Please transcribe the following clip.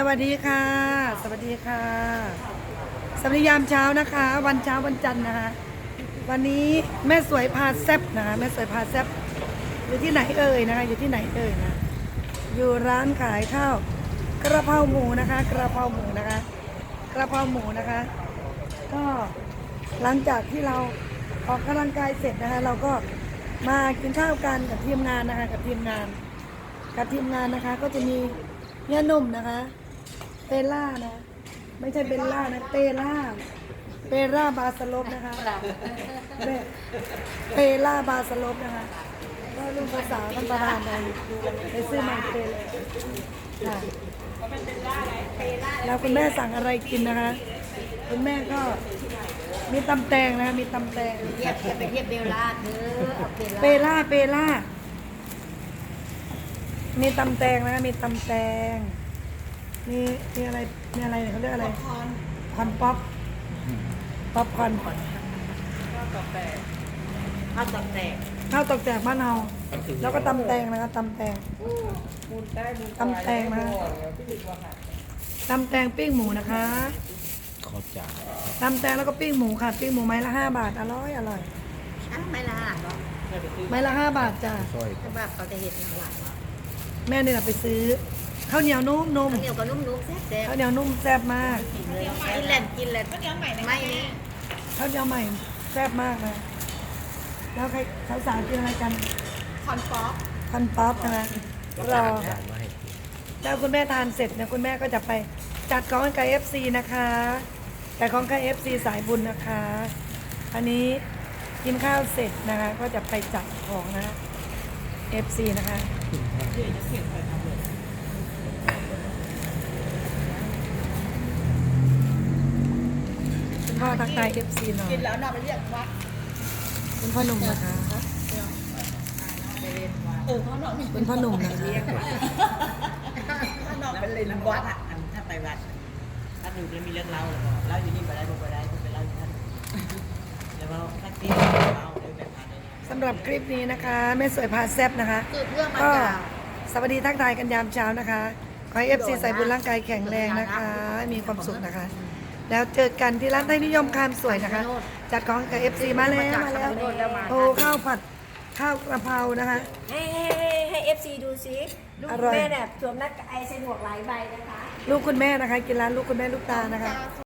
สวัสดีค่ะ สวัสดีค่ะ สวัสดียามเช้านะคะ วันเช้าวันจันทร์นะคะ วันนี้แม่สวยพาแซบนะคะแม่สวยพาแซบอยู่ที่ไหนเอ่ยนะคะ อยู่ที่ไหนเอ่ยนะ อยู่ร้านขายข้าวกระเพราหมูนะคะ กระเพราหมูนะคะ กระเพราหมูนะคะ ก็หลังจากที่เราออกกำลังกายเสร็จนะคะ เราก็มากินข้าวกันกับทีมงานนะคะ กับทีมงาน กับทีมงานนะคะ ก็จะมีเนี่ยนุ่มนะคะ เปล่านะ ไม่ใช่เบลล่านะเปล่าเปล่าบาสลบนะคะเปเปล่าบาสลบนะคะก็ลูกภาษาวท่านประธานไปไปซื้อมาเปเลยค่ะแล้วคุณแม่สั่งอะไรกินนะคะ คุณแม่ก็มีตำแตงนะคะมีตำแตงเทียบอย่าไปเทียบเบลล่าเธอเอาเบลเปล่าล่าเปล่ามีตำแตงนะมีตำแตง มีมีอะไรมีอะไรเนี่ยเขาเรียกอะไรคอนป๊อปป๊อปคอนข้าวตอกแตกข้าวตอกแตกบ้านเฮาแล้วก็ตำแตงนะครับตำแตงตำแตงนะตำแตงปิ้งหมูนะคะขอจ่าตำแตงแล้วก็ปิ้งหมูค่ะ ปิ้งหมูไม้ละห้าบาทอร่อยอร่อยอ้าวไม่ละเนาะไม้ละห้าบาทจ้ะซอยถ้าแบบเขาจะเห็นหลังแม่เนี่ยไปซื้อ ข้าวเหนียวนุ่มนุ่มข้าวเหนียวกับนุ่มๆแซ่บข้าวเหนียวนุ่มแซ่บมากๆเลยกินแหลนกินแหลนข้าวเหนียวใหม่ไม่นี่ข้าวเหนียวใหม่แซ่บมากนะแล้วใครสาวๆกินอะไรกันคอนป๊อปคอนป๊อปนะคะรอจานมาให้กินแล้วคุณแม่ทานเสร็จเนี่ยคุณแม่ก็จะไปจัดของให้กับเอฟซีนะคะจัดของกับเอฟซีสายบุญนะคะ อันนี้กินข้าวเสร็จนะคะ ก็จะไปจัดของนะเอฟซีนะคะคุณ พ่อทักทายเอฟซีหน่อยกินแล้วนำไปเรียกวัดคุณพ่อหนุ่มนะคะเออพ่อหนอนคุณพ่อหนุ่มนะคะพ่อหนอนเป็นเลยวัดอะอันถ้าไปวัดถ้าอยู่แล้วมีเรื่องเล่าแล้วก็เล่าอยู่นี่ไปได้บ่ไปได้ก็ไปเล่าอยู่ท่านแล้วก็ทักซี่เล่าเลยแบบนั้นเลยสำหรับคลิปนี้นะคะแม่สวยพาแซบนะคะก็สวัสดีทักทายกันยามเช้านะคะขอให้เอฟซีใส่บุญร่างกายแข็งแรงนะคะ มีความสุขนะคะ แล้วเจอกันที่ร้านไทยนิยมคามสวยนะคะ จัดของกับเอฟซีมาแล้วมาแล้วโอ้ข้าวผัดข้าวกระเพรานะคะ ให้ให้ให้ให้เอฟซีดูซิลูกอร่อย แม่เนี่ยสวมหน้ากากไอใส่หมวกหลายใบนะคะ ลูกคุณแม่นะคะ กินร้านลูกคุณแม่ลูกตานะคะ